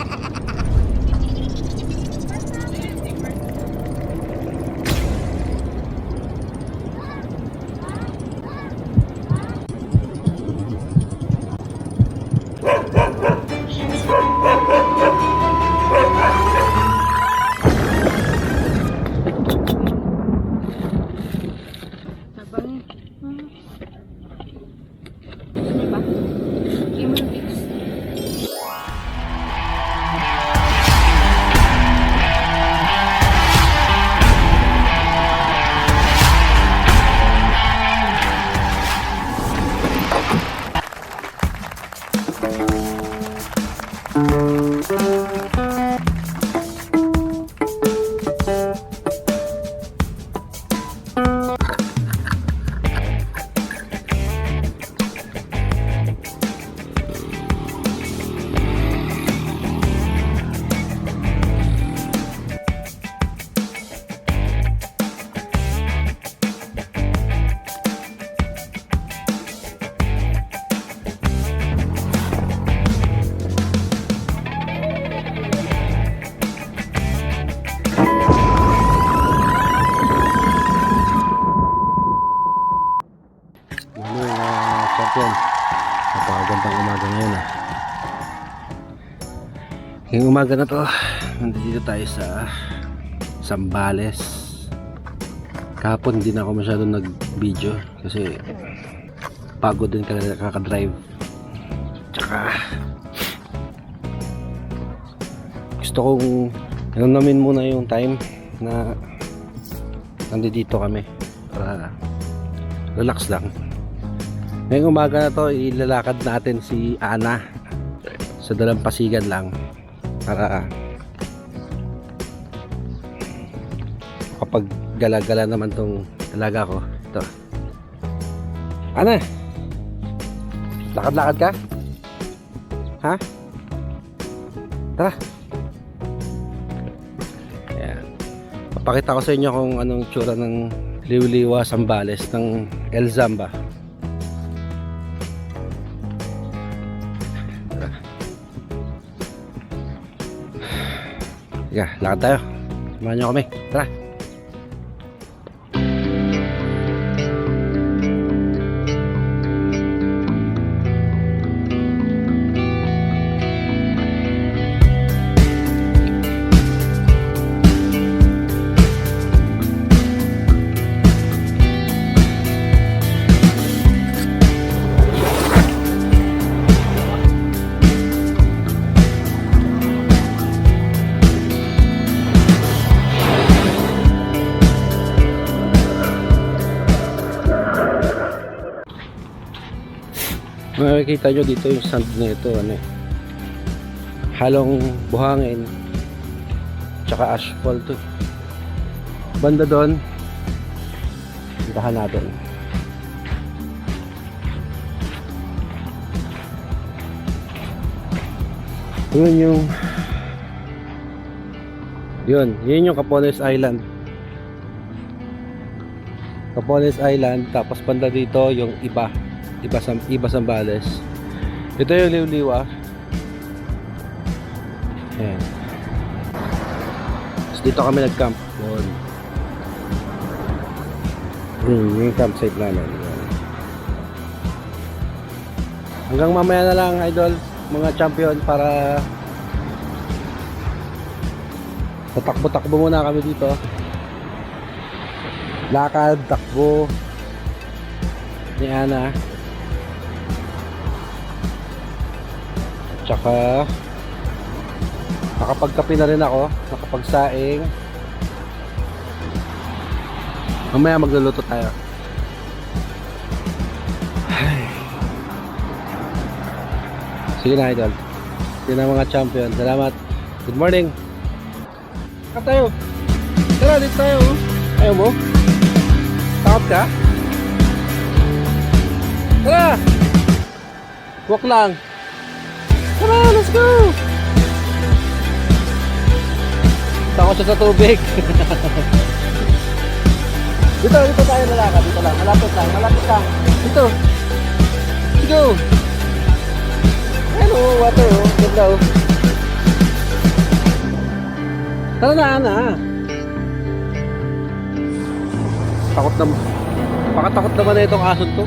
Ha ha ha! Ngayong umaga na to, nandito tayo sa Sambales. Kahapon na ako masyado nag-video kasi pagod din kaka- kakadrive. Tsaka gusto kong ano namin muna yung time na nandito kami para relax lang. Ngayong umaga na to, ilalakad natin si Ana sa dalampasigan lang para kapag gala-gala naman tong alaga ko. Ito. Ana! Lakad-lakad ka? Ha? Tara! Ayan. Papakita ko sa inyo kung anong tsura ng Liwliwa Sambales ng El Zamba. Sige, lakad tayo. Samahan nyo kami. Tara. Makikita nyo dito yung sand na ito. Ano, eh. halong buhangin. Tsaka asphalt. eh. Banda doon. Puntahan natin. Yun yung yun, yun yung Capones Island. Capones Island tapos banda dito yung iba iba sa iba Sambales. Ito yung liwliwa. Ayan. Tapos dito kami nag-camp. Yun. Hmm, yung campsite namin. Yan. Hanggang mamaya na lang, idol, mga champion para tatakbo-takbo muna kami dito. Lakad, takbo. Ni Ana. Tsaka nakapagkape na rin ako, nakapagsaing. Mamaya magluluto tayo. Ay. Sige na idol. Sige na mga champion. Salamat. Good morning. Kat tayo. Tara, dito tayo. Ayaw mo? Takot ka? Tara! Walk lang. Let's go! Takot siya sa tubig. dito, dito tayo lalakad. Dito lang. Malapit lang. Malapit lang. Dito. Let's go. Ayan o, water o. Ganda o. Tara na, Ana. Takot na. Baka takot naman na itong aso to.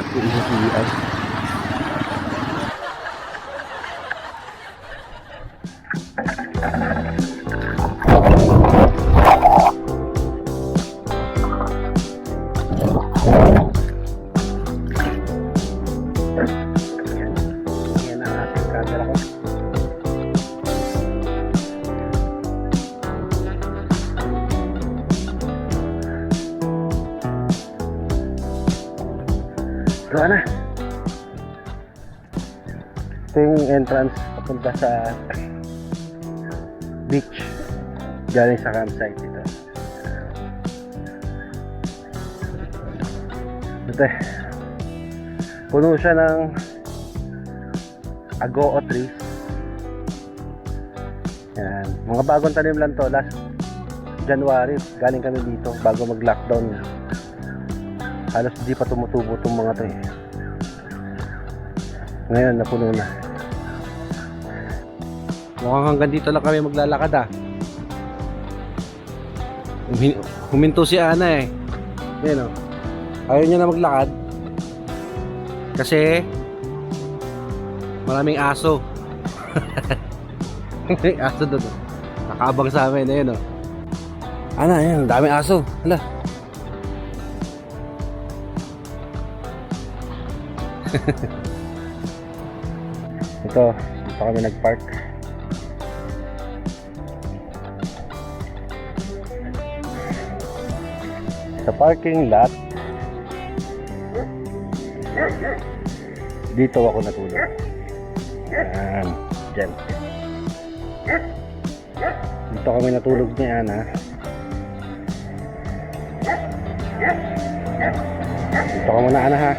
Kakaiiyan. Yan Gawa na. Ito yung entrance papunta sa beach. Galing sa campsite ito. Ito eh. Puno siya ng agoo trees. Yan. Mga bagong tanim lang to. Last January, galing kami dito bago mag-lockdown halos di pa tumutubo itong mga to eh. Ngayon, napuno na. Mukhang hanggang dito lang kami maglalakad ah. Humin- huminto si Ana eh. Yan oh. Ayaw niya na maglakad. Kasi maraming aso. aso doon. oh. Nakaabang sa amin. Ayun oh. Ana, yan. Daming aso. Hala. Ito, dito kami nag-park. Sa parking lot, dito ako natulog. Yan, dyan. Dito kami natulog ni Ana. Dito ka muna Ana ha.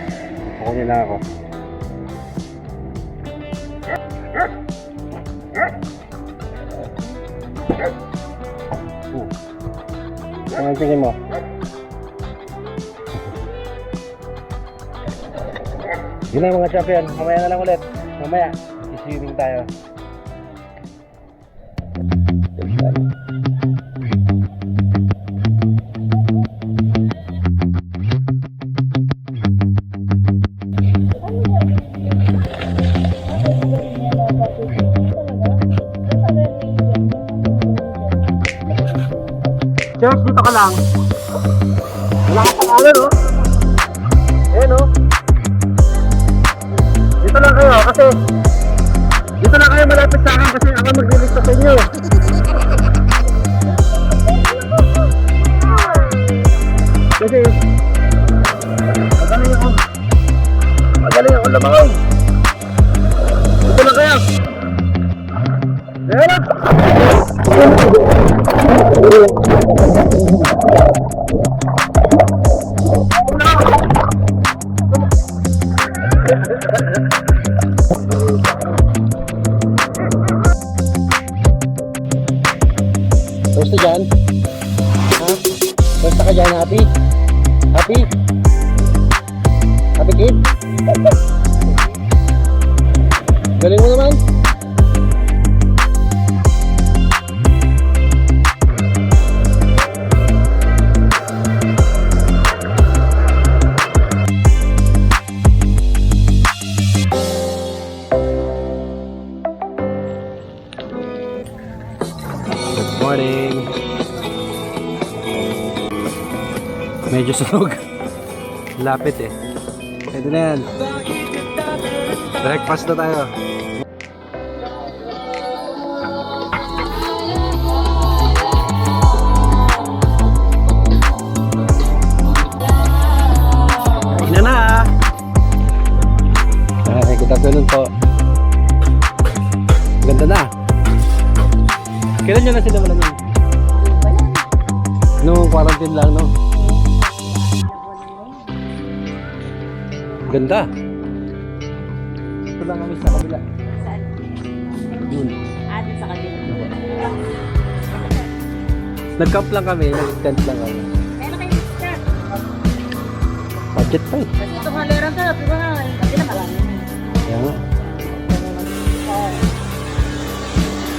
Kukunin lang ako. Uh. Ano ang tingin mo? Yun lang mga champion. Mamaya na lang ulit. Mamaya. Swimming tayo. Jeff, dito ka lang. Wala ka pangalan, no? Eh, no? Dito lang kayo, kasi... Dito lang kayo malapit sa akin kasi ako maglilis sa inyo. Kasi... Magaling ako. Magaling ako lumangoy. Dito lang kayo. Ayan na. morning. Medyo sunog. Lapit eh. Pwede na yan. Breakfast na tayo. Ina na! Ah. Ay, good afternoon po. Ilan nyo na sila wala nun? Nung quarantine lang, no? Ganda. Ito lang kami sa kabila. Yun. Atin sa kabila. Nag-camp lang kami, nag-tent lang kami. Kaya na kayo sister. Budget pa eh. Kasi itong haliran ka, di ba nga, kasi na marami na. Kaya nga.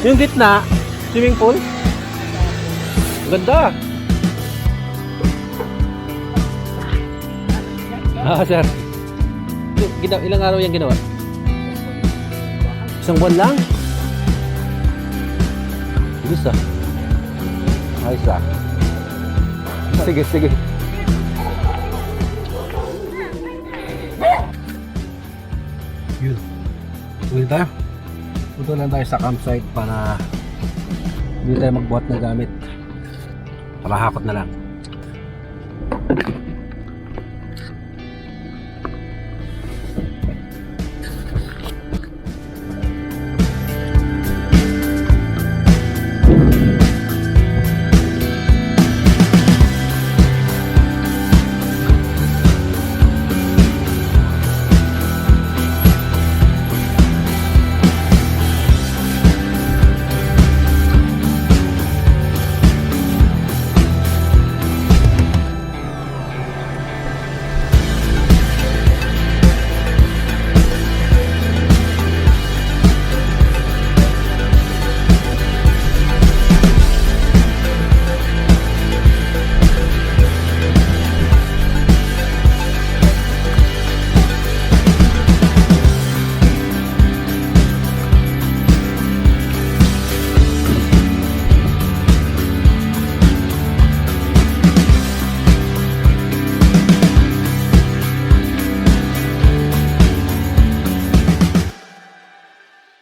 Yung gitna, swimming pool. Ganda. Ah, sir. Gina, ilang araw yung ginawa? Isang buwan lang? Bilis ah. Ayos ah. Sige, sige. Yun. Uwi tayo. Punta lang tayo sa campsite para hindi tayo magbuhat ng gamit. Para hakot na lang.